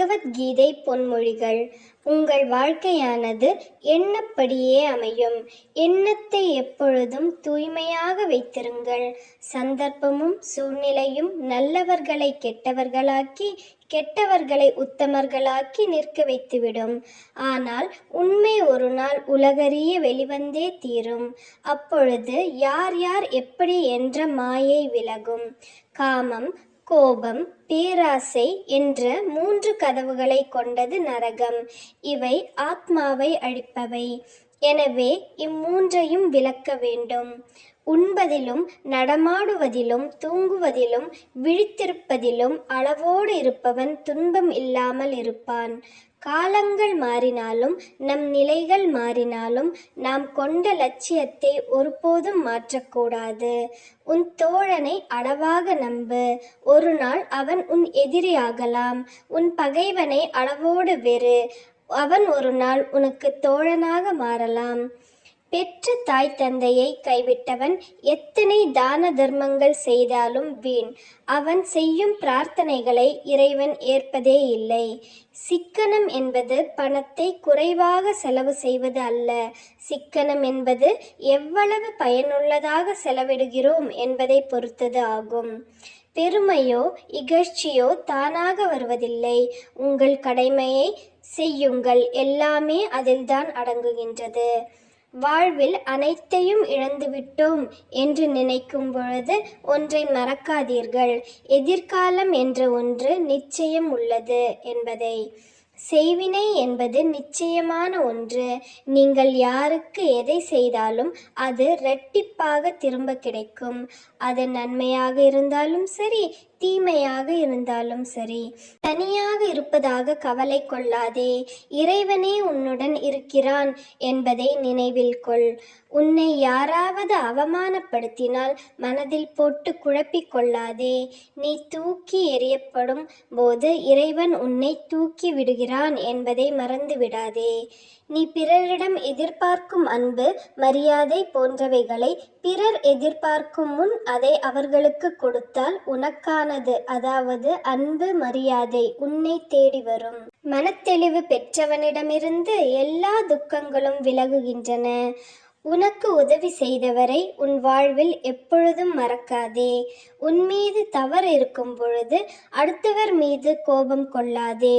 பகவத்கீதை பொன்மொழிகள். உங்கள் வாழ்க்கையானது எண்ணப்படியே அமையும்? எண்ணத்தை எப்பொழுதும் தூய்மையாக வைத்திருங்கள். சந்தர்ப்பமும் சூழ்நிலையும் நல்லவர்களை கெட்டவர்களாக்கி கெட்டவர்களை உத்தமர்களாக்கி நிற்க வைத்துவிடும். ஆனால் உண்மை ஒரு நாள் உலகறிய வெளிவந்தே தீரும். அப்பொழுது யார் யார் எப்படி என்ற மாயை விலகும். காமம் கோபம் பேராசை என்ற மூன்று கதவுகளை கொண்டது நரகம். இவை ஆத்மாவை அழிப்பவை. எனவே இம்மூன்றையும் விளக்க வேண்டும். உண்பதிலும் நடமாடுவதிலும் தூங்குவதிலும் விழித்திருப்பதிலும் அளவோடு இருப்பவன் துன்பம் இல்லாமல் இருப்பான். காலங்கள் மாறினாலும் நம் நிலைகள் மாறினாலும் நாம் கொண்ட லட்சியத்தை ஒருபோதும் மாற்றக்கூடாது. உன் தோழனை அளவாக நம்பு. ஒரு நாள் அவன் உன் எதிரியாகலாம். உன் பகைவனை அளவோடு வெறு. அவன் ஒரு நாள் உனக்கு தோழனாக மாறலாம். பெற்ற தாய் தந்தையை கைவிட்டவன் எத்தனை தான தர்மங்கள் செய்தாலும் வீண். அவன் செய்யும் பிரார்த்தனைகளை இறைவன் ஏற்பதே இல்லை. சிக்கனம் என்பது பணத்தை குறைவாக செலவு செய்வது அல்ல. சிக்கனம் என்பது எவ்வளவு பயனுள்ளதாக செலவிடுகிறோம் என்பதை பொறுத்தது ஆகும். பெருமையோ இகழ்ச்சியோ தானாக வருவதில்லை. உங்கள் கடமையை செய்யுங்கள். எல்லாமே அதில்தான் அடங்குகின்றது. வாழ்வில் அனைத்தையும் இழந்துவிட்டோம் என்று நினைக்கும் பொழுது ஒன்றை மறக்காதீர்கள். எதிர்காலம் என்ற ஒன்று நிச்சயம் உள்ளது என்பதை. செய்வினை என்பது நிச்சயமான ஒன்று. நீங்கள் யாருக்கு எதை செய்தாலும் அது இரட்டிப்பாக திரும்ப கிடைக்கும். அது நன்மையாக இருந்தாலும் சரி தீமையாக இருந்தாலும் சரி தனியாக இருப்பதாக கவலை கொள்ளாதே. இறைவனே உன்னுடன் இருக்கிறான் என்பதை நினைவில் கொள். உன்னை யாராவது அவமானப்படுத்தினால் மனதில் போட்டு குழப்பிக் கொள்ளாதே. நீ தூக்கி எறியப்படும் போது இறைவன் உன்னை தூக்கி விடுகிறான் என்பதை மறந்து விடாதே. நீ பிறரிடம் எதிர்பார்க்கும் அன்பு மரியாதை போன்றவைகளை பிறர் எதிர்பார்க்கும் முன் அதை அவர்களுக்கு கொடுத்தால் உனக்கான உனக்கானது அதாவது அன்பு மரியாதை உன்னை தேடி வரும். மனத்தெளிவு பெற்றவனிடமிருந்து எல்லா துக்கங்களும் விலகுகின்றன. உனக்கு உதவி செய்தவரை உன் வாழ்வில் எப்பொழுதும் மறக்காதே. உன் மீது தவறு இருக்கும் பொழுது அடுத்தவர் மீது கோபம் கொள்ளாதே.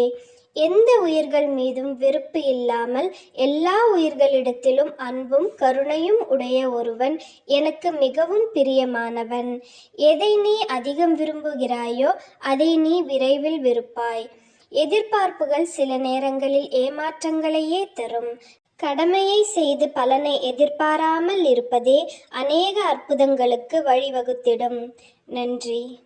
எந்த உயிர்கள் மீதும் வெறுப்பு இல்லாமல் எல்லா உயிர்களிடத்திலும் அன்பும் கருணையும் உடைய ஒருவன் எனக்கு மிகவும் பிரியமானவன். எதை நீ அதிகம் விரும்புகிறாயோ அதை நீ விரைவில் வெறுப்பாய். எதிர்பார்ப்புகள் சில நேரங்களில் ஏமாற்றங்களையே தரும். கடமையை செய்து பலனை எதிர்பாராமல் இருப்பதே அநேக அற்புதங்களுக்கு வழிவகுத்திடும். நன்றி.